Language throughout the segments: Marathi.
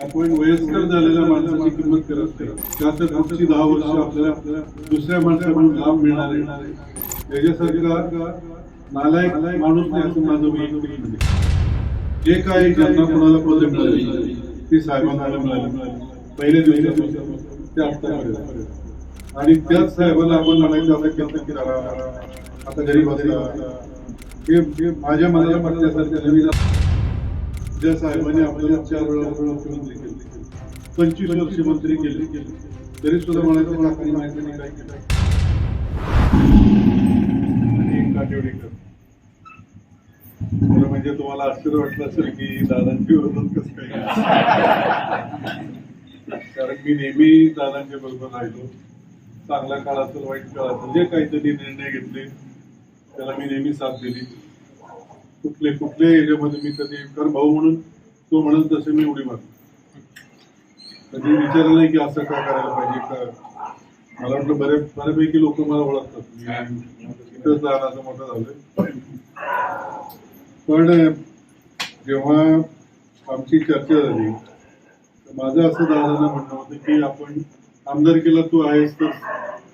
आपण वयस्कर झालेल्या माणसाची किंमत करत नाही. का पुढची दहा वर्ष आपल्याला दुसऱ्या माणसाकडून लाभ मिळणार आहे. त्याच्यासारखा नालायक माणूस नाही असं माझं मी जे काही ज्यांना कोणाला पद मिळाली ती साहेबांना मिळाली. पहिल्या दिवसापासून ते आत्तापर्यंत आणि त्याच साहेबाला आपण म्हणायचं आता केलं करा आता गरीब हे हे माझ्या मनाला पटल्यासारखं नवीन ज्या साहेबांनी आपल्याला चार वेळा मुख्यमंत्री केले. पंचवीस वर्ष मंत्री केले. तरी सुद्धा म्हणायचं मला काही माहिती नाही काय केलं. खरं म्हणजे तुम्हाला आश्चर्य वाटलं असेल की दादांची विरोधात कसं काय कारण मी नेहमी दादांच्या बरोबर राहिलो चांगला काळ असेल वाईट काळ असेल जे काहीतरी निर्णय घेतले त्याला मी नेहमी साथ दिली. कुठले कुठल्या एरियामध्ये मी कधी कारण भाऊ म्हणून तो म्हणून तसे मी उडी मारतो. कधी विचारलं नाही की असं काय करायला पाहिजे का? मला वाटलं बरे बऱ्यापैकी लोक मला ओळखतात. इथंच लहान असं मोठं झालोय. पण जेव्हा आमची चर्चा झाली तर माझं असं दादांना म्हणणं होतं की आपण आमदारकीला तू आहेस तर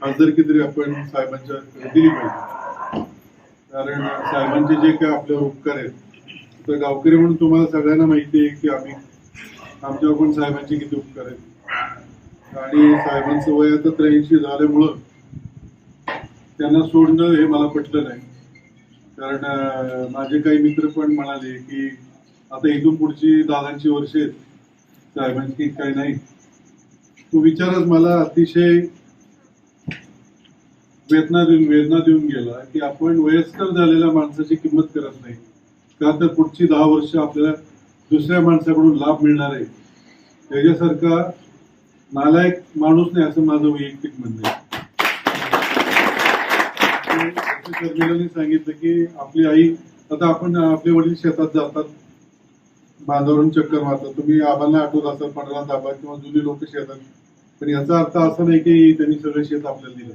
खासदारकी तरी आपण साहेबांच्या दिली पाहिजे. कारण साहेबांचे जे काही आपल्यावर उपकार आहेत तर गावकरी म्हणून तुम्हाला सगळ्यांना माहिती आहे की आम्ही आमच्यावर पण साहेबांचे किती उपकार आहेत. आणि साहेबांचं वय आता त्र्याऐंशी झाल्यामुळं त्यांना सोडणं हे मला पटलं नाही. कारण माझे काही मित्र पण म्हणाले की आता इथून पुढची दादांची वर्षे आहेत. साहेबांची काही नाही. तो विचारच मला अतिशय वेदना देऊन वेदना देऊन गेला की आपण वयस्कर झालेल्या माणसाची किंमत करत नाही. का तर पुढची दहा वर्ष आपल्याला दुसऱ्या माणसाकडून लाभ मिळणार आहे. त्याच्यासारखा नालायक माणूस नाही असं माझं वैयक्तिक म्हणणं आहे. सांगितलं की आपली आई आता आपण आपले वडील शेतात जातात. बांधावरून चक्कर मारतात. तुम्ही आबांना आठवत असाल पंधरा दाबा किंवा जुनी लोक शेतात. पण याचा अर्थ असा नाही की त्यांनी सगळं शेत आपल्याला दिलं.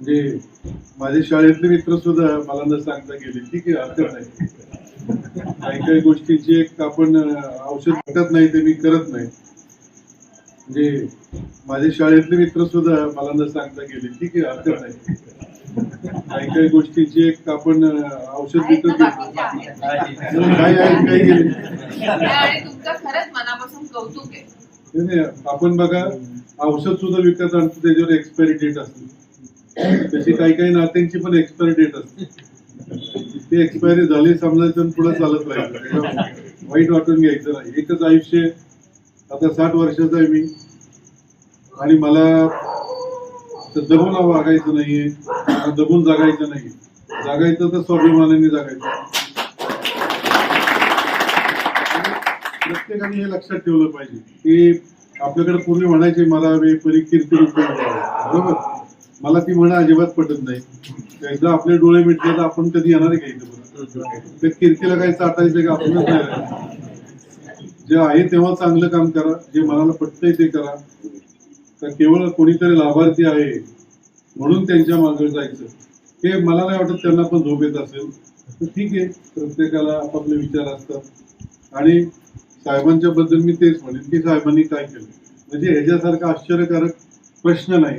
म्हणजे माझे शाळेतले मित्र सुद्धा मला न सांगता गेले. ठीक आहे हरकत नाही. काही काही गोष्टीची एक आपण औषध पटत नाही ते मी करत नाही. म्हणजे माझे शाळेतले मित्र सुद्धा मला न सांगता गेले. ठीक आहे हरकत नाही. काही काही गोष्टीची एक आपण औषध विकत घेतो काही आहे काही गेले. आणि तुमचं खरंच मनापासून कौतुक आहे. नाही, नाही, आपण बघा औषध सुद्धा विकत आणतो त्याच्यावर एक्सपायरी डेट असते. तशी काही काही नात्यांची पण एक्सपायरी डेट असते. ती एक्सपायरी झाली समजायचं आणि पुढे चालत राहायचं वाईट वाटून घ्यायचं नाही. एकच आयुष्य आता साठ वर्षाचा आहे मी. आणि मला दबून वागायचं नाहीये. दबून जगायचं नाही जागायचं तर स्वाभिमानाने जगायचं. प्रत्येकाने हे लक्षात ठेवलं पाहिजे की आपल्याकडे पूर्वी म्हणायचे मला वे परी कीर्ती रूप बरोबर? मला ती म्हणा अजिबात पटत नाही. एकदा आपले डोळे मिटले तर आपण कधी येणार आहे का ते परत? काही चाटायचं का आपणच नाही जे आहे तेव्हा चांगलं काम करा. जे मनाला पटतंय ते करा. तर केवळ कोणीतरी लाभार्थी आहे म्हणून त्यांच्या मागे जायचं. हे मला नाही वाटत त्यांना पण झोप येत असेल. तर ठीक आहे. प्रत्येकाला आपापले विचार असतात. आणि साहेबांच्या बद्दल मी तेच म्हणेन की साहेबांनी काय केलं? म्हणजे ह्याच्यासारखा आश्चर्यकारक प्रश्न नाही.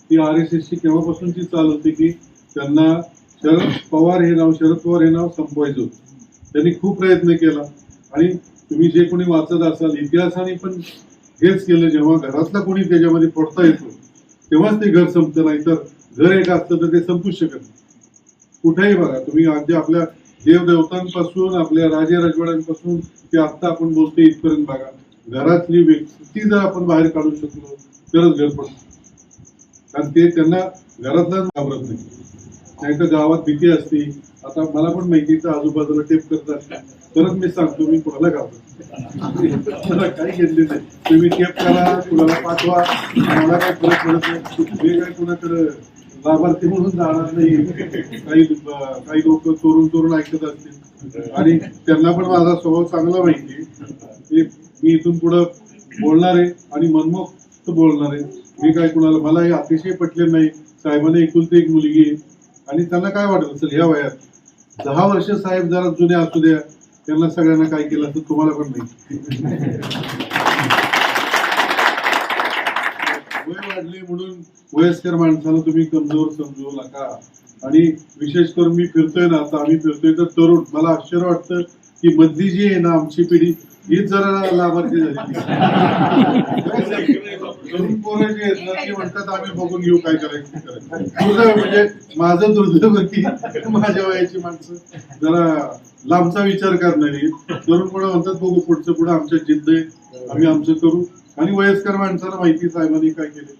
ती आर एस एसची केव्हापासूनची चाल होती की त्यांना शरद पवार हे नाव शरद पवार हे नाव संपवायचं होतं. त्यांनी खूप प्रयत्न केला. आणि तुम्ही जे कोणी वाचत असाल इतिहासाने पण हेच केलं. जेव्हा घरातला कोणी त्याच्यामध्ये फोडता येतो तेव्हाच ते घर संपतं. नाही तर घर एक असतं तर ते संपूच शकत नाही. कुठेही बघा तुम्ही अगदी आपल्या देवदेवतांपासून आपल्या राजे राजवाड्यांपासून ते आत्ता आपण बोलतो इथपर्यंत बघा. घरातली व्यक्ती जर आपण बाहेर काढू शकलो तरच घर पडतो. कारण ते त्यांना घरातलं घाबरत नाही. नाही तर गावात भीती असते. आता मला पण माहिती आजूबाजूला टेप करत असते परत मी सांगतो मी कोणाला घाबरत मला काही घेतले नाही. तुम्ही टेप करा कुणाला पाठवा. मला काय फरक पडत नाही. मी काय कुणाकडे लाभार्थी म्हणून जाणार नाही. काही काही लोक चोरून चोरून ऐकत असतील. आणि त्यांना पण माझा स्वभाव चांगला माहिती मी इथून पुढं बोलणार आहे आणि मनमोक्त बोलणार आहे. मी काय कुणाला मला हे अतिशय पटले नाही. साहेबांना एकुलती एक मुलगी. आणि त्यांना काय वाटत असेल ह्या वयात? दहा वर्ष साहेब जरा जुने असू द्या. त्यांना सगळ्यांना काय केलं असं तुम्हाला पण नाही वय वाढले म्हणून वयस्कर माणसाला तुम्ही कमजोर समजू नका. आणि विशेष करून मी फिरतोय ना आता आम्ही फिरतोय तर तरुण. मला आश्चर्य वाटतं की मधली जी आहे ना आमची पिढी हीच जरा लाभार्थी झाली. तरुण पोरं जे आहेत ना म्हणतात आम्ही बघून घेऊ काय करायचं ते करायचं. दुर्दैव म्हणजे माझं दुर्दैव की माझ्या वयाची माणसं. जरा लांबचा विचार करणारी तरुण मुलं म्हणतात बघू पुढचं पुढं आमच्या जिद्द आहे. आम्ही आमचं करू. आणि वयस्कर माणसाला माहिती साहेबांनी काय केले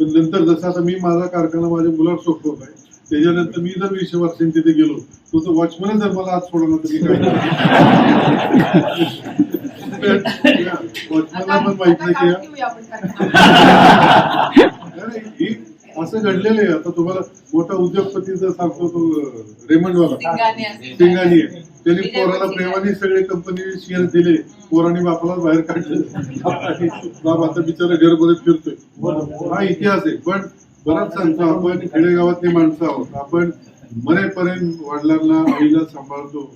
पण नंतर जसं आता मी माझा कारखाना माझ्या मुलावर सोपवत आहे त्याच्यानंतर मी जर वीस वर्षांनी तिथे गेलो तो तो वॉचमन जर मला आज सोडला तर मी काय वॉचमनला पण माहीत नाही की आता घेऊया आपण कारखाना. नाही, ही असं घडलेलं आहे. आता तुम्हाला मोठा उद्योगपती जर सांगतो तो रेमंडवाला. सिंगानी आहे. त्यांनी पोराला प्रेमाने सगळे कंपनी शेअर दिले. पोराने बापाला बाहेर काढलं. बाप आता बिचारा घर बरेच फिरतोय. हा इतिहास आहे. पण बराच सांगतो आपण खेडेगावातली माणसं आहोत. आपण मरेपर्यंत वडिलांना आईला सांभाळतो.